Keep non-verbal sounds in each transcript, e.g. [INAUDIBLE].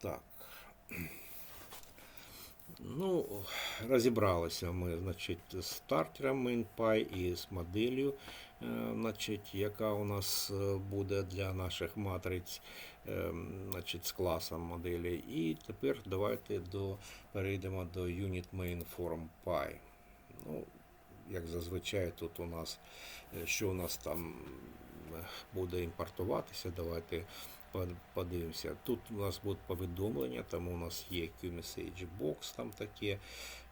Так. Ну, розібралися ми, значить, з стартером MainPy і з моделлю, е, значить, яка у нас е, буде для наших матриць, е, значить, з класом моделі. І тепер давайте до, перейдемо до Unit Main Form Py. Ну, як зазвичай, тут у нас, що у нас там буде імпортуватися, давайте подивимося. Тут у нас будуть повідомлення, там у нас є QMSH Box, там таке.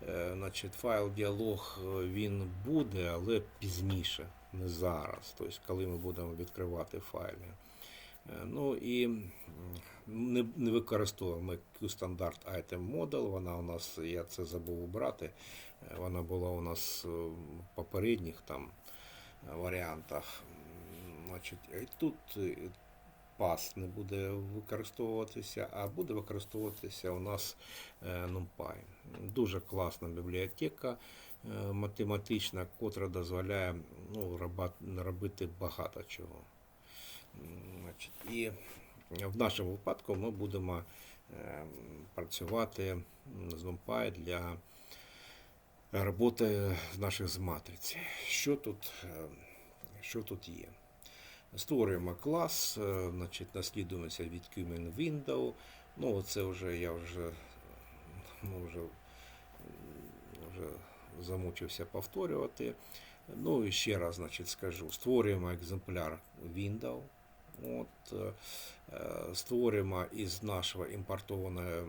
Е, Значить, файл діалог е, він буде, але пізніше, не зараз. Тобто, коли ми будемо відкривати файли. Е, Ну і не, не використовуємо Q-Standard Item Model. Вона у нас, я це забув убрати. Е, Вона була у нас в попередніх там варіантах. Значить, тут пас не буде використовуватися, а буде використовуватися у нас е, NumPy. Дуже класна бібліотека е, математична, котра дозволяє ну, робити багато чого. І в нашому випадку ми будемо е, працювати з NumPy для роботи наших з матриці. Що тут, що тут є? Створюємо клас, е, значить, наслідуємося від Cumin Window. Ну, це вже я вже, ну, вже, вже замучився повторювати. Ну і ще раз значить, скажу: створюємо екземпляр Window. От, е, е, створюємо із нашого імпортованого,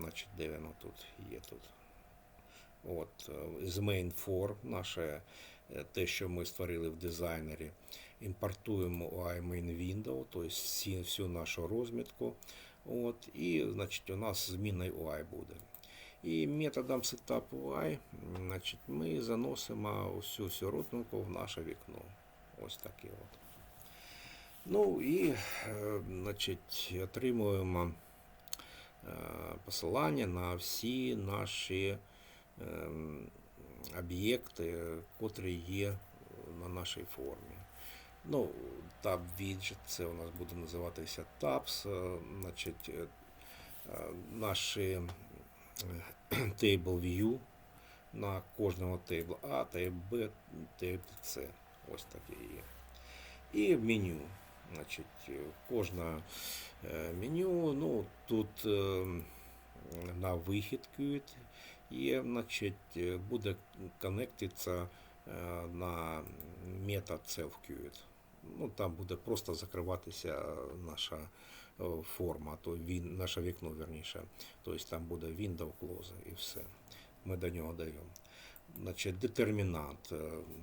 значить, де воно тут є тут. От, з main4, наше е, те, що ми створили в дизайнері, імпортуємо UI main window, тобто всі, всю нашу розмітку. От, і значить, у нас змінний UI буде. І методом setup UI значить, ми заносимо всю всю розмітку в наше вікно. Ось таке от. Ну і е, значить, отримуємо е, посилання на всі наші ем, об'єкти, котрі є на нашій формі. Ну, tab widget, це у нас буде називатися tabs, е, значить, е, е, наші е, table view на кожному тейбл А, тейбл Б, тейбл С. Ось таке є. І меню. Значить, е, кожне е, меню, ну, тут е, на вихід QIT є, значить, е, буде коннектитися е, на метод self-QIT. Ну, там буде просто закриватися наша е, форма, то він, наше вікно, верніше. Тобто там буде window close і все. Ми до нього даємо. Значить, детермінант,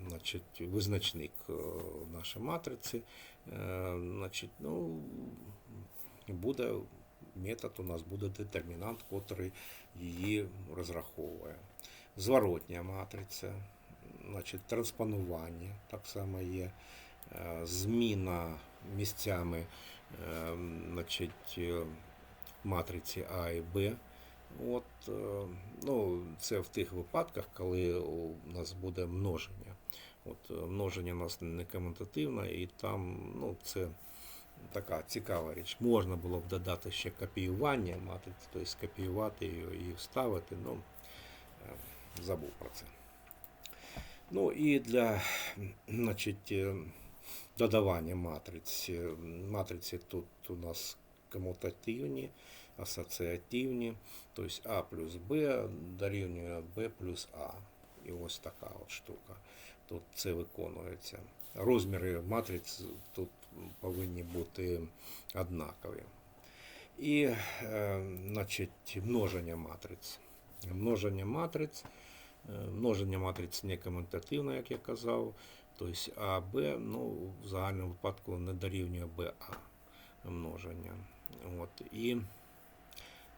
значить, визначник нашої матриці. Значить, ну, буде метод у нас буде детермінант, котрий її розраховує. Зворотня матриця, значить, транспонування так само є, е, зміна місцями е, значить, е, матриці А і Б. От, ну, це в тих випадках, коли у нас буде множення. От, множення у нас не комутативне, і там ну, це така цікава річ. Можна було б додати ще копіювання матриці, тобто скопіювати її і вставити, ну е, забув про це. Ну і для значить, е, додавання матриць. е, Матриці тут у нас комутативні, асоціативні, тобто А плюс Б дорівнює Б плюс А. І ось така от штука. Тут це виконується. Розміри матриць тут повинні бути однакові. І е, значить, множення матриць. Множення матриць. Е, Множення матриць не комутативне, як я казав. Тобто А, Б, ну, в загальному випадку не дорівнює БА множення. От. І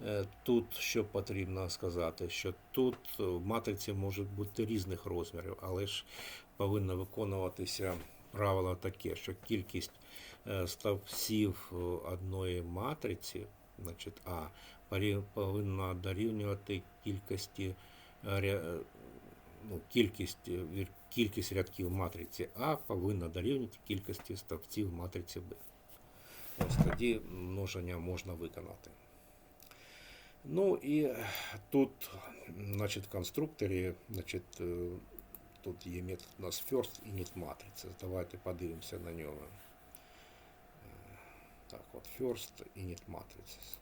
е, тут що потрібно сказати, що тут матриці можуть бути різних розмірів, але ж повинно виконуватися правило таке, що кількість е, ставців е, одної матриці, значить А, повинна дорівнювати кількості е, ну, кількість, кількість рядків матриці А повинна дорівнювати кількості ставців матриці Б. Ось тоді множення можна виконати. Ну і тут, значить, конструкторі, значить, тут є метод у нас first init matrix. Давайте подивимося на нього. Е, Так, от first init matrices.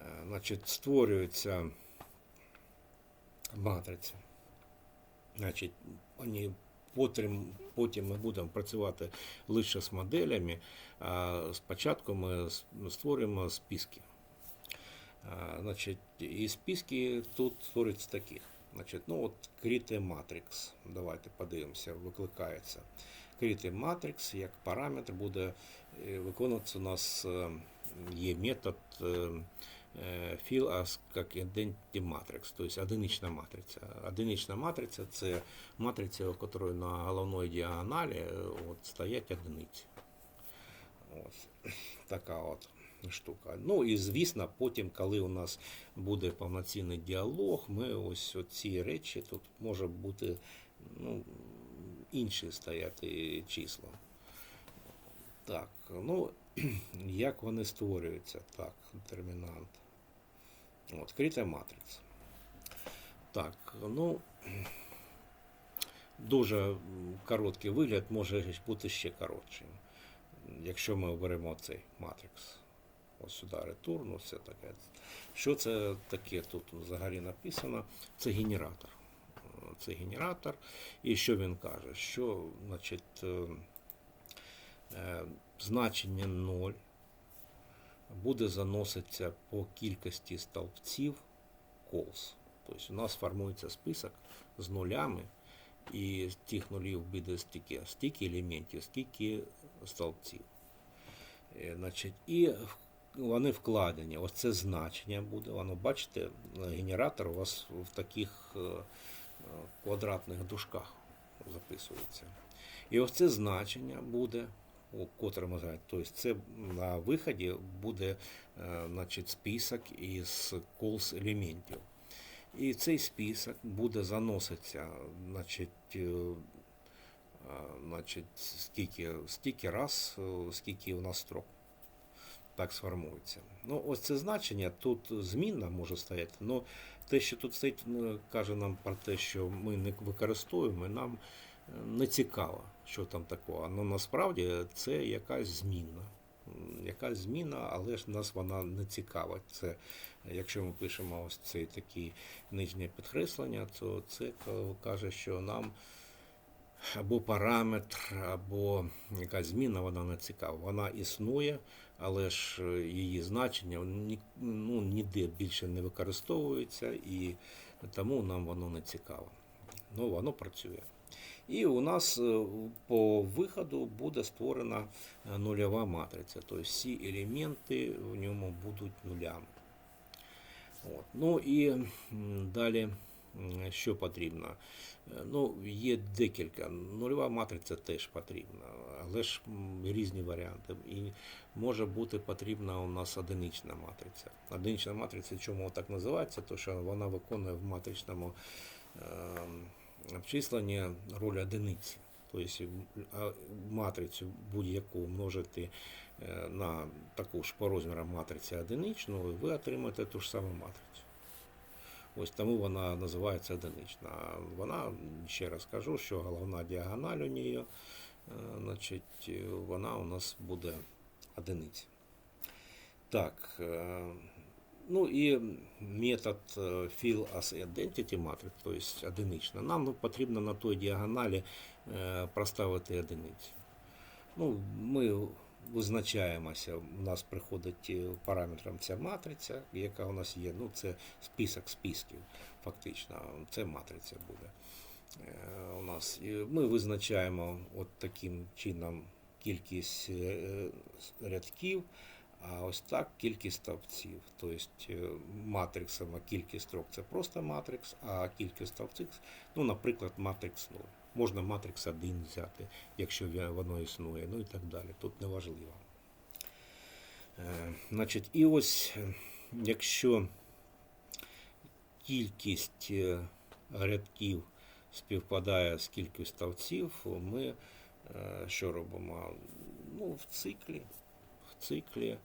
Е, Значить, створюється матриця. Значить, вони потім, потім ми будемо працювати лише з моделями, а спочатку ми створюємо списки. Значить, і списки тут створюються таких. Значить, ну от create matrix. Давайте подивимося, викликається. Create matrix як параметр буде е, виконуватися у нас е, є метод е, е, fill as як identity matrix, тобто одинична матриця. Одинична матриця це матриця, у якої на головної діагоналі от, стоять одиниці. От. Така от штука. Ну і звісно, потім, коли у нас буде повноцінний діалог, ми ось ці речі тут може бути ну, інші стояти числа. Так, ну [CLEARS THROAT] як вони створюються? Так, детермінант. От, крита матриця. Так, ну [CLEARS THROAT] дуже короткий вигляд може бути ще коротшим. Якщо ми оберемо цей матрикс. Ось сюди ретурн, ось це таке. Що це таке тут взагалі написано? Це генератор. Це генератор. І що він каже? Що значить, е, е, значення 0 буде заноситися по кількості стовпців колс. Тобто у нас формується список з нулями, і з тих нулів буде стільки, стільки елементів, скільки стовпців. Е, Значить, і в- вони вкладені. Ось це значення буде. Воно, бачите, генератор у вас в таких е, квадратних дужках записується. І ось це значення буде, у знаємо. Тобто це на виході буде е, значить, список із колс елементів. І цей список буде заноситися, значить, е, значить, скільки, стільки раз, скільки у нас строк. Так сформується. Ну, ось це значення тут змінна може стояти, але те, що тут стоїть, ну, каже нам про те, що ми не використовуємо, нам е, не цікаво, що там такого. Ну насправді це якась змінна. Якась зміна, але ж нас вона не цікава. Це, якщо ми пишемо ось цей такий нижнє підкреслення, то це каже, що нам або параметр, або якась зміна, вона не цікава. Вона існує, але ж е, її значення ну, ніде більше не використовується, і тому нам воно не цікаво. Ну, воно працює. І у нас е, по виходу буде створена е, нульова матриця, тобто всі елементи в ньому будуть нулями. От. Ну і далі, що потрібно? Е, Ну, є декілька. Нульова матриця теж потрібна, але ж різні варіанти. І може бути потрібна у нас одинична матриця. Одинична матриця, чому так називається? Тому що вона виконує в матричному ем, обчисленні роль одиниці. Тобто матрицю будь-яку множити е, на таку ж по розмірам матриці одиничну, ви отримаєте ту ж саму матрицю. Ось тому вона називається одинична. Вона, ще раз кажу, що головна діагональ у неї, е, значить, вона у нас буде одиниця. Так, е, ну і метод е, fill as identity matrix, тобто одинична. Нам потрібно на той діагоналі проставити одиницю. Ну, ми визначаємося, у нас приходить е, параметром ця матриця, яка у нас є. Ну, це список списків, фактично. Це матриця буде. Е, У нас ми визначаємо от таким чином кількість е, рядків, а ось так кількість стовпців. Тобто е, матриксова кількість строк це просто матрикс, а кількість стовпців, ну, наприклад, матрикс 0. Можна матрикс 1 взяти, якщо воно існує, ну і так далі. Тут не важливо. Е, Значить, і ось, е, якщо кількість е, рядків співпадає з кількістю ставців, ми що робимо? Ну, в циклі, в циклі